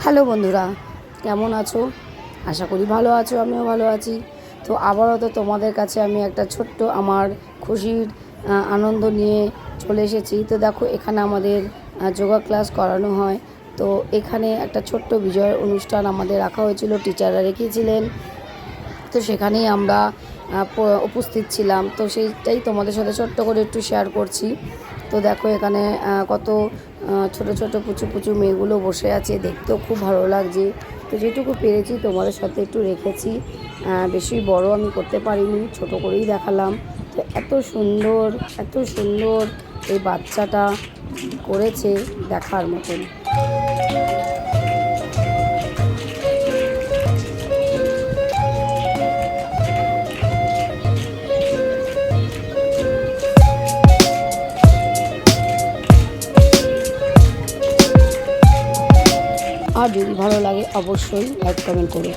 Hello বন্ধুরা, কেমন আছো? আশা করি ভালো আছো, আমিও ভালো আছি। তো আবারও তো তোমাদের কাছে আমি একটা ছোট্ট আমার খুশির আনন্দ নিয়ে চলে এসেছি। তো দেখো, এখানে আমাদের যোগা ক্লাস করানো হয়। তো এখানে একটা ছোট্ট বিজয়ের অনুষ্ঠান আমাদের রাখা হয়েছিল, টিচাররা রেখেছিলেন। তো সেখানেই আমরা উপস্থিত ছিলাম। তো সেইটাই তোমাদের সাথে ছোট্ট করে একটু শেয়ার করছি। তো দেখো এখানে কত ছোট ছোট পুচু পুচু মেয়েগুলো বসে আছে। দেখতেও খুব ভালো লাগছে। তো যেটুকু পেরেছি তোমাদের সাথে একটু রেখেছি। বেশি বড় আমি করতে পারিনি, ছোট করেই দেখালাম। তো এত সুন্দর এত সুন্দর এই বাচ্চাটা করেছে দেখার মতন। আর যদি ভালো লাগে অবশ্যই লাইক কমেন্ট করো।